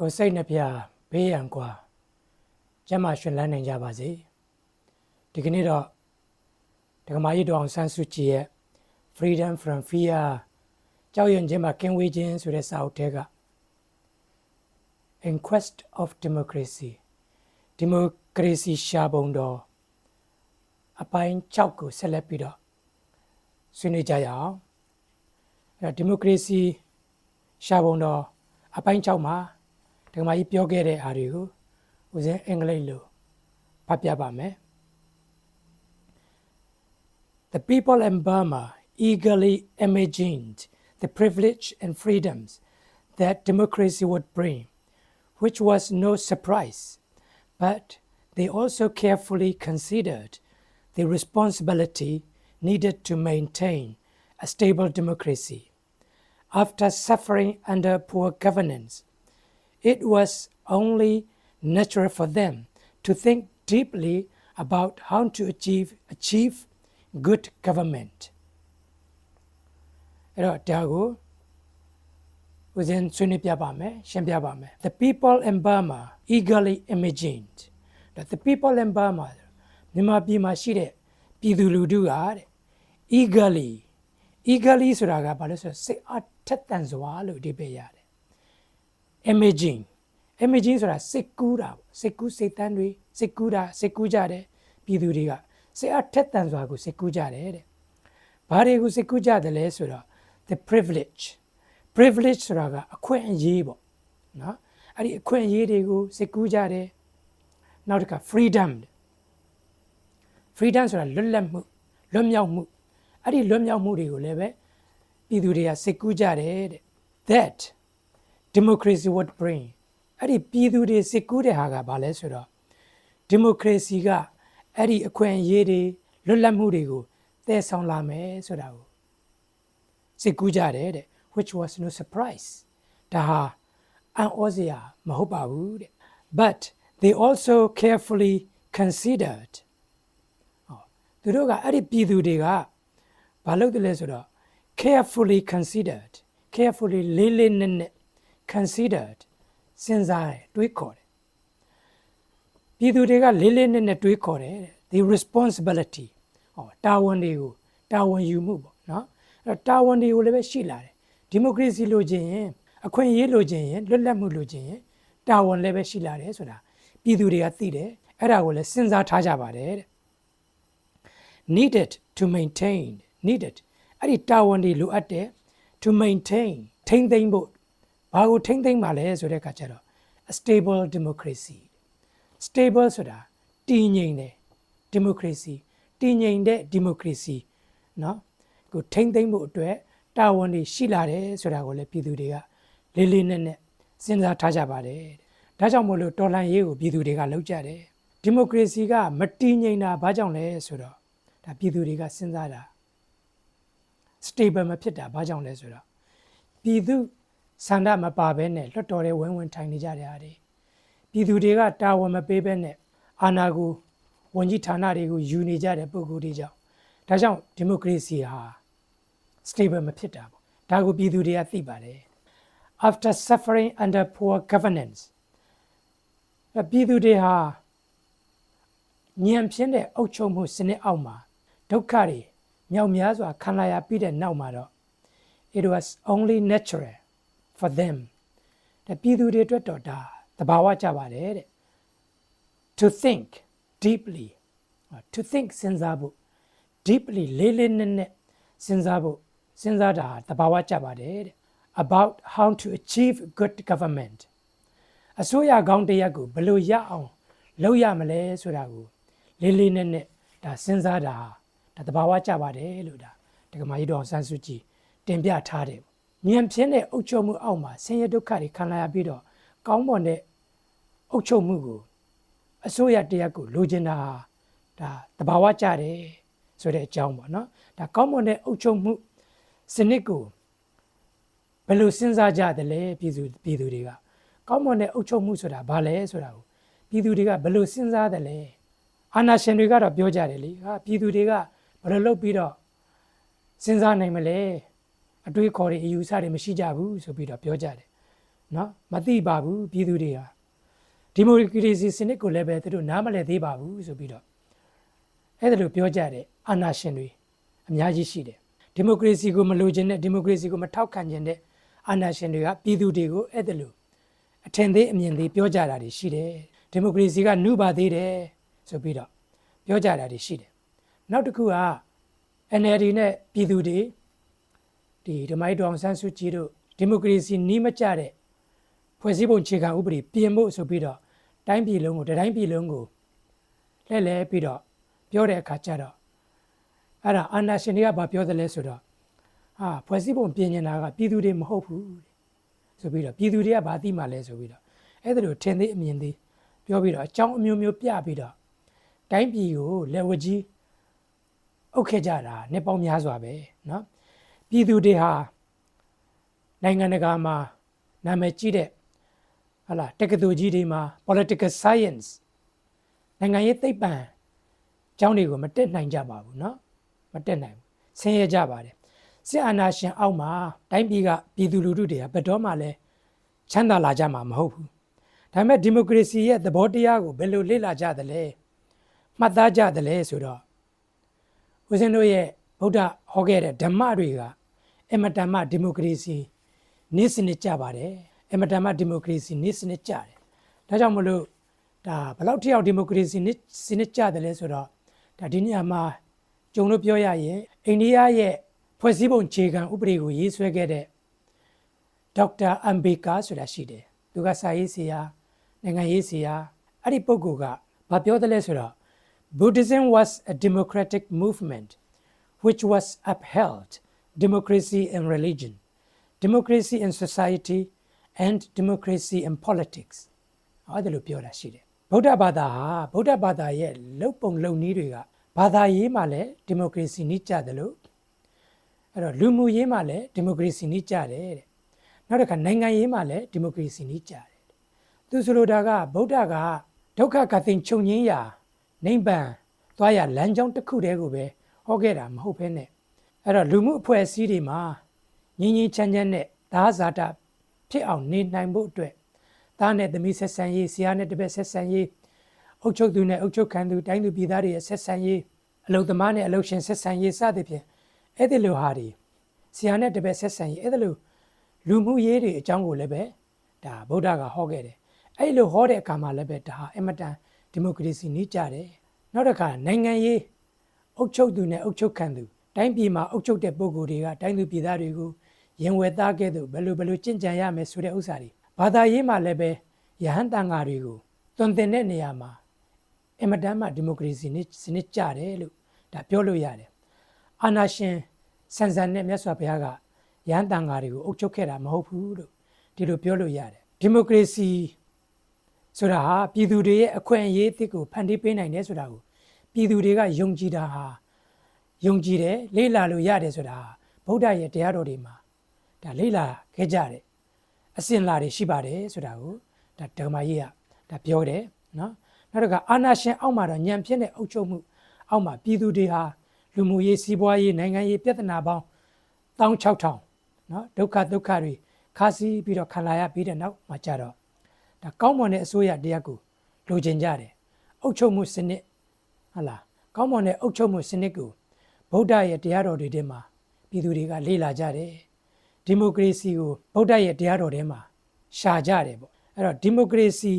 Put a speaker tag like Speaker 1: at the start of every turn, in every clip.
Speaker 1: ကိုစိတ်နှပြဘေးရန်ကွာကျမရှင်လန်းနိုင်ကြပါစေဒီကနေ့တော့ဒကမာရီဒေါအောင်ဆန်းစုကြည်ရဲ့ Freedom from Fear ကြောက်ရွံ့ခြင်းမှကင်းဝေးခြင်းဆိုတဲ့စာအုပ်ထဲက In Quest of Democracy ဒီမိုကရေစီရှာပုံတော်အပိုင်း6ကိုဆက်လက်ပြီးတော့ဆွေးနွေးကြရအောင်အဲ့တော့ဒီမိုကရေစီရှာပုံတော်အပိုင်း6မှာ ဒကမာကြီးပြောခဲ့တဲ့အားတွေကိုဦးဇင်းအင်္ဂလိပ်လိုဖတ်ပြပါမယ် The people in Burma eagerly imagined the privilege and freedoms that democracy would bring, which was no surprise, but they also carefully considered the responsibility needed to maintain a stable democracy. After suffering under poor governance, it was only natural for them to think deeply about how to achieve, achieve good government. အဲ့တော့ဒါကိုဦးဇင်းဆွေးနွေးပြပါမယ်ရှင်းပြပါမယ် The people in Burma eagerly imagined that the people in Burma မြန်မာပြည်မှာရှိတဲ့ပြည်သူလူထုကတဲ့ eagerly eagerly ဆိုတာကဘာလို့ဆိုတော့စိတ်အားထက်သန်စွာလို့အဓိပ္ပာယ်ရတယ် imaging imaging ဆိုတာစိတ်ကူးတာပေါ့စိတ်ကူးစိတ်တန်းတွေစိတ်ကူးတာစိတ်ကူးကြတယ်ပြည်သူတွေကစိတ်အားထက်သန်စွာကိုစိတ်ကူးကြတယ်တဲ့ဘာတွေကိုစိတ်ကူးကြတယ်လဲဆိုတော့ the privilege privilege ဆိုတာကအခွင့်အရေးပေါ့နော်အဲ့ဒီအခွင့်အရေးတွေကိုစိတ်ကူးကြတယ်နောက်တစ်ခါ freedom freedom ဆိုတာလွတ်လပ်မှုလွတ်မြောက်မှုအဲ့ဒီလွတ်မြောက်မှုတွေကိုလည်းပဲပြည်သူတွေကစိတ်ကူးကြတယ်တဲ့ that democracy would bring အဲ့ဒီပြည်သူတွေစိတ်ကူးတဲ့ဟာကဘာလဲဆိုတော့ democracy ကအဲ့ဒီအခွင့်အရေးတွေလွတ်လပ်မှုတွေကိုတည်ဆောင်လာမယ်ဆိုတာကိုစိတ်ကူးကြတယ်တဲ့ which was no surprise ဒါဟာအံ့ဩစရာမဟုတ်ပါဘူးတဲ့ but they also carefully considered ဟောသူတို့ကအဲ့ဒီပြည်သူတွေကဘာလုပ်တယ်လဲဆိုတော့ carefully considered carefully လေးလေးနက်နက် considered စဉ်းစားတယ်တွေးခေါ်တယ်ပြည်သူတွေကလေးလေးနက်နက်တွေးခေါ်တယ်တဲ့ the responsibility ဟောတာဝန်တွေကိုတာဝန်ယူမှုပေါ့နော်အဲ့တော့တာဝန်တွေကိုလည်းပဲရှိလာတယ်ဒီမိုကရေစီလိုချင်ရင်အခွင့်အရေးလိုချင်ရင်လွတ်လပ်မှုလိုချင်ရင်တာဝန်လည်းပဲရှိလာတယ်ဆိုတာပြည်သူတွေကသိတယ်အဲ့ဒါကိုလည်းစဉ်းစားထားကြပါတယ်တဲ့ needed to maintain needed အဲ့ဒီတာဝန်တွေလိုအပ်တယ် to maintain ထိမ့်သိမ့်ဖို့ ဘာကိုထိမ့်သိမ့်ပါလဲဆိုတဲ့အခါကျတော့ a stable democracy stable ဆိုတာတည်ငြိမ်တယ် democracy တည်ငြိမ်တဲ့ democracy เนาะကိုထိမ့်သိမ့်ဖို့အတွက်တာဝန်တွေရှိလာတယ်ဆိုတာကိုလည်းပြည်သူတွေကလေးလေးနက်နက်စဉ်းစားထားကြပါတယ်ဒါကြောင့်မို့လို့တော်လှန်ရေးကိုပြည်သူတွေကလုပ်ကြတယ်ဒီမိုကရေစီကမတည်ငြိမ်တာဘာကြောင့်လဲဆိုတော့ဒါပြည်သူတွေကစဉ်းစားတာ stable မဖြစ်တာဘာကြောင့်လဲဆိုတော့ပြည်သူ ဆန္ဒမပါဘဲနဲ့လွတ်တော်တဲ့ဝင်းဝင်းထိုင်နေကြတဲ့အားတွေပြည်သူတွေကတာဝန်မပေးဘဲနဲ့အာဏာကိုဝန်ကြီးဌာနတွေကိုယူနေကြတဲ့ပုံကိုယ်တွေကြောင့်ဒါကြောင့်ဒီမိုကရေစီဟာ stable မဖြစ်တာပေါ့ဒါကိုပြည်သူတွေကသိပါတယ် after suffering under poor governance အဲ့ပြည်သူတွေဟာညံပြင်းတဲ့အုပ်ချုပ်မှုစနစ်အောက်မှာဒုက္ခတွေမြောက်များစွာခံလာရပြီးတဲ့နောက်မှာတော့ it was only natural for them တဲ့ပြည်သူတွေအတွက်တော့ဒါသဘာဝကြပါတယ်တဲ့ to think deeply to think စဉ်းစားဖို့ deeply လေးလေးနက်နက်စဉ်းစားဖို့စဉ်းစားတာသဘာဝကြပါတယ်တဲ့ about how to achieve good government အစိုးရကောင်းတစ်ရပ်ကိုဘယ်လိုရအောင်လုပ်ရမလဲဆိုတာကိုလေးလေးနက်နက်ဒါစဉ်းစားတာဒါသဘာဝကြပါတယ်လို့ဒါဒကမာကြီးတော်ဆန်းစုကြည်တင်ပြထားတယ် ဉာဏ်ဖြင်းတဲ့အုပ်ချုပ်မှုအောက်မှာဆင်းရဲဒုက္ခတွေခံလာရပြီးတော့ကောင်းမွန်တဲ့အုပ်ချုပ်မှုကိုအစိုးရတရက်ကိုလိုချင်တာဒါတဘာဝကြတယ်ဆိုတဲ့အကြောင်းပေါ့နော်ဒါကောင်းမွန်တဲ့အုပ်ချုပ်မှုစနစ်ကိုဘယ်လိုစဉ်းစားကြတယ်လဲပြည်သူပြည်သူတွေကကောင်းမွန်တဲ့အုပ်ချုပ်မှုဆိုတာဘာလဲဆိုတာကိုပြည်သူတွေကဘယ်လိုစဉ်းစားတယ်လဲအာဏာရှင်တွေကတော့ပြောကြတယ်လေဟာပြည်သူတွေကဘယ်လိုလုပ်ပြီးတော့စဉ်းစားနိုင်မလဲ အတွေးခေါ်တွေအယူဆတွေမရှိကြဘူးဆိုပြီးတော့ပြောကြတယ်နော်မသိပါဘူးပြည်သူတွေဟာဒီမိုကရေစီစနစ်ကိုလည်းပဲသူတို့နားမလည်သေးပါဘူးဆိုပြီးတော့အဲ့ဒါလိုပြောကြတဲ့အာဏာရှင်တွေအများကြီးရှိတယ်ဒီမိုကရေစီကိုမလိုချင်တဲ့ဒီမိုကရေစီကိုမထောက်ခံခြင်းတဲ့အာဏာရှင်တွေကပြည်သူတွေကိုအဲ့ဒါလိုအထင်သေးအမြင်သေးပြောကြတာတွေရှိတယ်ဒီမိုကရေစီကနုပါသေးတယ်ဆိုပြီးတော့ပြောကြတာတွေရှိတယ်နောက်တစ်ခုက NLD နဲ့ပြည်သူတွေ ဒီဓမ္မိုက်တော်အောင်ဆန်းစုကြည်တို့ဒီမိုကရေစီနီးမကျတဲ့ဖွဲ့စည်းပုံခြေခံဥပဒေပြင်ဖို့ဆိုပြီးတော့တိုင်းပြည်လုံးကိုတစ်တိုင်းပြည်လုံးကိုလှည့်လဲပြီးတော့ပြောတဲ့အခါကျတော့အဲ့ဒါအာဏာရှင်တွေကဘာပြောတယ်လဲဆိုတော့ဟာဖွဲ့စည်းပုံပြင်နေတာကပြည်သူတွေမဟုတ်ဘူးတဲ့ဆိုပြီးတော့ပြည်သူတွေကဘာသိမှလဲဆိုပြီးတော့အဲ့ဒါလိုထင်သေးအမြင်သေးပြောပြီးတော့အကြောင်းအမျိုးမျိုးပြပြီးတော့တိုင်းပြည်ကိုလက်ဝကြီးအုပ်ခဲ့ကြတာနှစ်ပေါင်းများစွာပဲเนาะ ပြည်သူတွေဟာနိုင်ငံတကာမှာနာမည်ကြီးတဲ့ဟာလာတက္ကသိုလ်ကြီးတွေမှာ political science နိုင်ငံရေးသိပ္ပံကျောင်းတွေကိုမတက်နိုင်ကြပါဘူးเนาะမတက်နိုင်ဘူးဆင်းရဲကြပါတယ်စစ်အာဏာရှင်အောက်မှာတိုင်းပြည်ကပြည်သူလူထုတွေကဘယ်တော့မှလည်းချမ်းသာလာကြမှာမဟုတ်ဘူးဒါပေမဲ့ဒီမိုကရေစီရဲ့သဘောတရားကိုဘယ်လိုလေ့လာကြသလဲမှတ်သားကြသလဲဆိုတော့ဦးဇင်းတို့ရဲ့ဗုဒ္ဓဟောခဲ့တဲ့ဓမ္မတွေက အမတန်မှဒီမိုကရေစီနေ့စနစ်ကြပါတယ်အမတန်မှဒီမိုကရေစီနေ့စနစ်ကြတယ်ဒါကြောင့်မလို့ဒါဘယ်လောက်ထိအောင်ဒီမိုကရေစီနေ့စနစ်ကြတယ်လဲဆိုတော့ဒါဒီနေရာမှာကျုံလို့ပြောရရင်အိန္ဒိယရဲ့ဖွဲ့စည်းပုံခြေခံဥပဒေကိုရေးဆွဲခဲ့တဲ့ဒေါက်တာအမ်ဘေကာဆိုတာရှိတယ်သူကစာရေးဆရာနိုင်ငံရေးဆရာအဲ့ဒီပုဂ္ဂိုလ်ကဘာပြောတယ်လဲဆိုတော့ Buddhism was a democratic movement which was upheld democracy in religion, democracy in society, and democracy in politics. အဲ့ဒါလိုပြောတာရှိတယ်။ဗုဒ္ဓဘာသာဟာဗုဒ္ဓဘာသာရဲ့လုံပုံလုံနည်းတွေကဘာသာရေးမှာလည်းဒီမိုကရေစီနည်းကျတယ်လို့အဲ့တော့လူမှုရေးမှာလည်းဒီမိုကရေစီနည်းကျတယ်တဲ့။နောက်တစ်ခါနိုင်ငံရေးမှာလည်းဒီမိုကရေစီနည်းကျတယ်တဲ့။သူဆိုလိုတာကဗုဒ္ဓကဒုက္ခကသင်ချုပ်ငင်းရာနိဗ္ဗာန်သွားရလမ်းကြောင်းတစ်ခုတည်းကိုပဲဟောခဲ့တာမဟုတ်ဘဲနဲ့ အဲ့တော့လူမှုအဖွဲ့အစည်းတွေမှာငြင်းငြင်းချမ်းချမ်းနဲ့ဒါဇာတာဖြစ်အောင်နေနိုင်ဖို့အတွက်သားနဲ့သမီးဆက်ဆံရေးဆရာနဲ့တပည့်ဆက်ဆံရေးအုပ်ချုပ်သူနဲ့အုပ်ချုပ်ခံသူတိုင်းသူပြည်သားတွေရဲ့ဆက်ဆံရေးအလုပ်သမားနဲ့အလုပ်ရှင်ဆက်ဆံရေးစသဖြင့်အဲ့ဒီလိုဟာတွေဆရာနဲ့တပည့်ဆက်ဆံရေးအဲ့ဒီလိုလူမှုရေးတွေအကြောင်းကိုလည်းပဲဒါဗုဒ္ဓကဟောခဲ့တယ်အဲ့လိုဟောတဲ့အခါမှာလည်းပဲဒါဟာအမတန်ဒီမိုကရေစီနည်းကြတယ်နောက်တစ်ခါနိုင်ငံရေးအုပ်ချုပ်သူနဲ့အုပ်ချုပ်ခံသူ တိုင်းပြည်မှာအုပ်ချုပ်တဲ့ပုဂ္ဂိုလ်တွေကတိုင်းသူပြည်သားတွေကိုရင်ဝယ်သားခဲ့သူဘယ်လိုဘယ်လိုကြင်ကြံရမယ်ဆိုတဲ့ဥစ္စာတွေဘာသာရေးမှာလည်းပဲယဟန်တန်ဃာတွေကိုသွန်သင်တဲ့နေရာမှာအမတန်မှဒီမိုကရေစီနည်းစနစ်ကြတယ်လို့ဒါပြောလို့ရတယ်အာနာရှင်ဆန်ဆန်နဲ့မြတ်စွာဘုရားကယဟန်တန်ဃာတွေကိုအုပ်ချုပ်ခဲ့တာမဟုတ်ဘူးလို့ဒီလိုပြောလို့ရတယ်ဒီမိုကရေစီဆိုတာဟာပြည်သူတွေရဲ့အခွင့်အရေးအသစ်ကိုဖန်တီးပေးနိုင်တယ်ဆိုတာကိုပြည်သူတွေကယုံကြည်တာဟာ ယုံကြည်တယ်လေးလာလို့ရတယ်ဆိုတာဟာဗုဒ္ဓရဲ့တရားတော်တွေမှာဒါလေးလာခဲ့ကြတယ်အစင်လာတွေရှိပါတယ်ဆိုတာကိုဒါဓမ္မကြီးကဒါပြောတယ်နော်နောက်တစ်ခါအာနာရှင်အောက်မှာတော့ညံဖြစ်တဲ့အုပ်ချုပ်မှုအောက်မှာပြည်သူတွေဟာလူမှုရေးစီးပွားရေးနိုင်ငံရေးပြဿနာပေါင်း16000နော်ဒုက္ခဒုက္ခတွေခါစီးပြီးတော့ခံလာရပြီးတဲ့နောက်မှာကြတော့ဒါကောင်းမွန်တဲ့အစိုးရတရားကိုလိုချင်ကြတယ်အုပ်ချုပ်မှုစနစ်ဟုတ်လားကောင်းမွန်တဲ့အုပ်ချုပ်မှုစနစ်ကို ဗုဒ္ဓရဲ့တရားတော်တွေထဲမှာပြည်သူတွေကလေ့လာကြတယ်ဒီမိုကရေစီကိုဗုဒ္ဓရဲ့တရားတော်ထဲမှာရှာကြတယ်ပေါ့အဲ့တော့ဒီမိုကရေစီ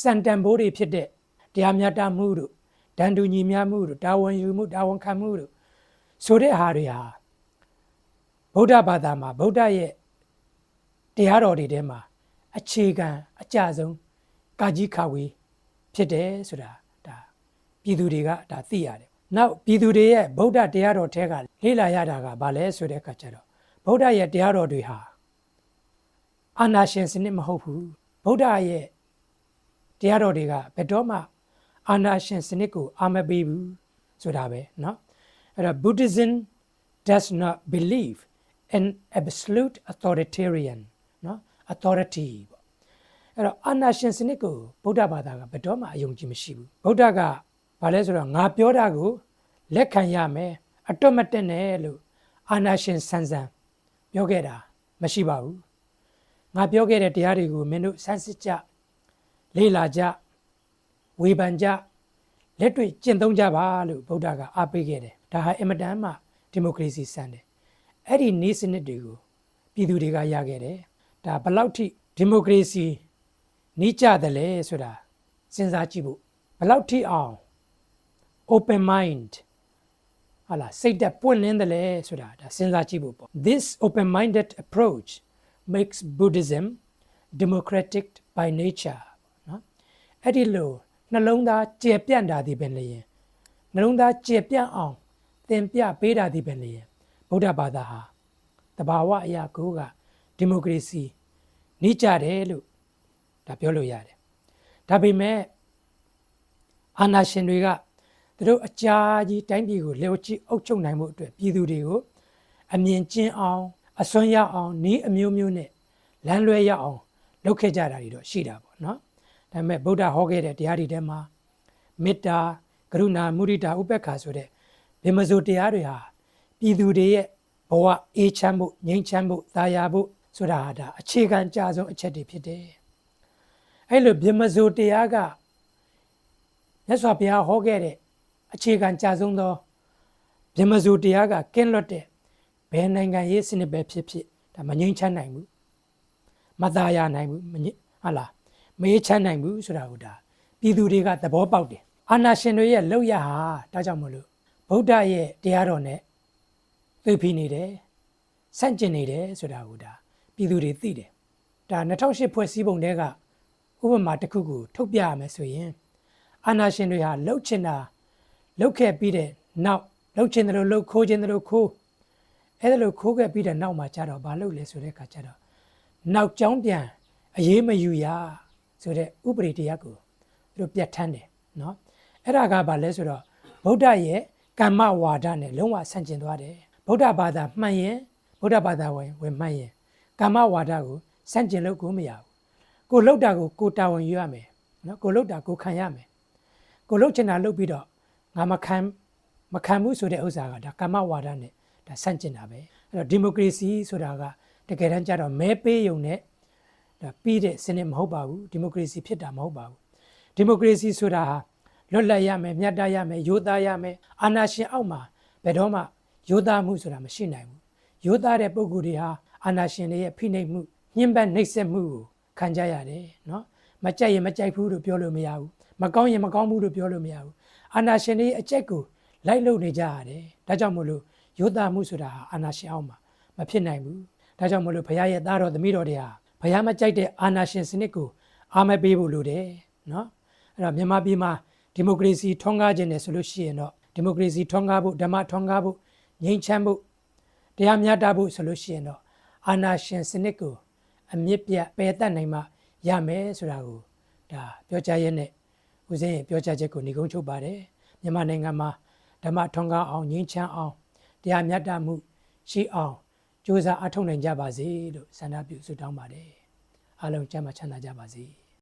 Speaker 1: စံတန်ဖိုးတွေဖြစ်တဲ့တရားမျှတမှုတို့ဒဏ်တူညီမျှမှုတို့တာဝန်ယူမှုတာဝန်ခံမှုတို့ဆိုတဲ့ဟာတွေဟာဗုဒ္ဓဘာသာမှာဗုဒ္ဓရဲ့တရားတော်တွေထဲမှာအခြေခံအကြဆုံးကာကြီးခါဝေးဖြစ်တယ်ဆိုတာဒါပြည်သူတွေကဒါသိရတယ်။ နောက်ပြည်သူတွေရဲ့ဗုဒ္ဓတရားတော်ထဲကလေ့လာရတာကဘာလဲဆိုတဲ့အခါကျတော့ဗုဒ္ဓရဲ့တရားတော်တွေဟာအာနာရှင်စနစ်မဟုတ်ဘူး။ဗုဒ္ဓရဲ့တရားတော်တွေကဘယ်တော့မှအာနာရှင်စနစ်ကိုအာမပေးဘူးဆိုတာပဲเนาะ။အဲ့တော့ Buddhism does not believe in absolute authoritarian เนาะ authority ပေါ့အဲ့တော့အာနာရှင်စနစ်ကိုဗုဒ္ဓဘာသာကဘယ်တော့မှအယုံကြည်မရှိဘူးဗုဒ္ဓက ဘာလဲဆိုတော့ငါပြောတာကိုလက်ခံရမယ်အတွတ်မတက်နဲ့လို့အာနာရှင်ဆန်ဆန်ပြောခဲ့တာမရှိပါဘူးငါပြောခဲ့တဲ့တရားတွေကိုမင်းတို့စမ်းစစ်ကြလေ့လာကြဝေဖန်ကြလက်တွေ့ကျင့်သုံးကြပါလို့ဗုဒ္ဓကအားပေးခဲ့တယ်ဒါဟာအင်မတန်မှဒီမိုကရေစီစံတယ်အဲ့ဒီနေစနစ်တွေကိုပြည်သူတွေကရခဲ့တယ်ဒါဘယ်လောက်ထိဒီမိုကရေစီနှီးကြတယ်လဲဆိုတာစဉ်းစားကြည့်ဖို့ဘယ်လောက်ထိအောင် open mind ဟာလာစိတ်သက်ပွင့်လင်းတယ်လဲဆိုတာဒါစဉ်းစားကြည့်ဖို့ပေါ့ this open minded approach makes buddhism democratic by nature နော်အဲ့ဒီလိုနှလုံးသားကျေပြန့်တာဒီပဲလျင်နှလုံးသားကျေပြန့်အောင်သင်ပြပေးတာဒီပဲလျင်ဗုဒ္ဓဘာသာဟာတဘာဝအရာကိုကဒီမိုကရေစီနှိကြတယ်လို့ဒါပြောလို့ရတယ်ဒါပေမဲ့အာဏာရှင်တွေက သူတို့အကြာကြီးတိုင်းပြည်ကိုလျှော်ကြည့်အုပ်ချုပ်နိုင်မှုအတွက်ပြည်သူတွေကိုအမြင်ကျင်းအောင်အစွမ်းရအောင်နီးအမျိုးမျိုးနဲ့လမ်းလွဲရအောင်လုပ်ခဲ့ကြတာတွေတော့ရှိတာပေါ့နော်ဒါပေမဲ့ဗုဒ္ဓဟောခဲ့တဲ့တရားတွေထဲမှာမေတ္တာကရုဏာမုဒိတာဥပေက္ခဆိုတဲ့ဗေမဇိုတရားတွေဟာပြည်သူတွေရဲ့ဘဝအေးချမ်းဖို့ငြိမ်းချမ်းဖို့သာယာဖို့ဆိုတာဟာဒါအခြေခံကြဆုံးအချက်တွေဖြစ်တယ်အဲ့လိုဗေမဇိုတရားကမြတ်စွာဘုရားဟောခဲ့တဲ့ အခြေခံကြဆုံးသောဗြဟ္မဇူတရားကကင်းလွတ်တဲ့ဘယ်နိုင်ငံရေးစနစ်ပဲဖြစ်ဖြစ်ဒါမငြိမ်းချမ်းနိုင်ဘူးမသားရနိုင်ဘူးမငြိဟာလားမေးချမ်းနိုင်ဘူးဆိုတာကိုဒါပြည်သူတွေကသဘောပေါက်တယ်အာနာရှင်တွေရဲ့လောက်ရဟာဒါကြောင့်မလို့ဗုဒ္ဓရဲ့တရားတော်နဲ့သိဖိနေတယ်ဆန့်ကျင်နေတယ်ဆိုတာကိုဒါပြည်သူတွေသိတယ်ဒါ2008ဖွဲ့စည်းပုံတဲကဥပမာတစ်ခုကိုထုတ်ပြရမယ်ဆိုရင်အာနာရှင်တွေဟာလှုပ်ချင်တာ လှုပ်ခဲ့ပြီးတဲ့နောက်လှုပ်ချင်တယ်လို့လှုပ်ခိုးချင်တယ်လို့ခိုးအဲ့ဒါလို့ခိုးခဲ့ပြီးတဲ့နောက်မှာကျတော့ဘာလုပ်လဲဆိုတဲ့အခါကျတော့နောက်ကျောင်းပြန်အရေးမယူရဆိုတဲ့ဥပဒေတရားကိုသူတို့ပြတ်ထန်းတယ်နော်အဲ့ဒါကဘာလဲဆိုတော့ဗုဒ္ဓရဲ့ကမ္မဝါဒနဲ့လုံးဝဆန့်ကျင်သွားတယ်ဗုဒ္ဓဘာသာမှန်ရင်ဗုဒ္ဓဘာသာဝင်ဝင်မှန်ရင်ကမ္မဝါဒကိုဆန့်ကျင်လို့ကိုမရဘူးကိုလှုပ်တာကိုကိုတာဝန်ယူရမယ်နော်ကိုလှုပ်တာကိုခံရမယ်ကိုလှုပ်ချင်တာလှုပ်ပြီးတော့ ငါမခံမခံဘူးဆိုတဲ့ဥစ္စာကဒါကမ္မဝါဒနဲ့ဒါဆန့်ကျင်တာပဲအဲ့တော့ဒီမိုကရေစီဆိုတာကတကယ်တမ်းကျတော့မဲပေးယုံနဲ့ဒါပြီးတဲ့စနစ်မဟုတ်ပါဘူးဒီမိုကရေစီဖြစ်တာမဟုတ်ပါဘူးဒီမိုကရေစီဆိုတာဟာလွတ်လပ်ရမယ်မြတ်တရမယ်ရိုးသားရမယ်အာဏာရှင်အောက်မှာဘယ်တော့မှရိုးသားမှုဆိုတာမရှိနိုင်ဘူးရိုးသားတဲ့ပုံကိုယ်တွေဟာအာဏာရှင်တွေရဲ့ဖိနှိပ်မှုညှဉ်းပန်းနှိပ်စက်မှုကိုခံကြရတယ်နော်မကြိုက်ရင်မကြိုက်ဘူးလို့ပြောလို့မရဘူးမကောင်းရင်မကောင်းဘူးလို့ပြောလို့မရဘူး အာနာရှင်တွေအကျက်ကိုလိုက်လုံနေကြရတယ်ဒါကြောင့်မို့လို့ယောသားမှုဆိုတာဟာအာနာရှင်အောင်မှာမဖြစ်နိုင်ဘူးဒါကြောင့်မို့လို့ဘုရားရဲ့သားတော်သမီးတော်တွေဟာဘုရားမကြိုက်တဲ့အာနာရှင်စနစ်ကိုအာမပေးဖို့လိုတယ်နော်အဲ့တော့မြန်မာပြည်မှာဒီမိုကရေစီထွန်းကားခြင်းနဲ့ဆိုလို့ရှိရင်တော့ဒီမိုကရေစီထွန်းကားဖို့ဓမ္မထွန်းကားဖို့ငြိမ်းချမ်းဖို့တရားမျှတဖို့ဆိုလို့ရှိရင်တော့အာနာရှင်စနစ်ကိုအမြင့်ပြတ်ပယ်တတ်နိုင်မှရမယ်ဆိုတာကိုဒါပြောကြားရတဲ့ ဦးစင်းရဲ့ပြောကြားချက်ကိုညီကုန်းချုပ်ပါတယ်မြန်မာနိုင်ငံမှာဓမ္မထွန်းကားအောင်ငြိမ်းချမ်းအောင်တရားမျှတမှုရှိအောင်ကြိုးစားအထောက်နိုင်ကြပါစေလို့ဆန္ဒပြုဆုတောင်းပါတယ်အားလုံးကျမ်းမာချမ်းသာကြပါစေ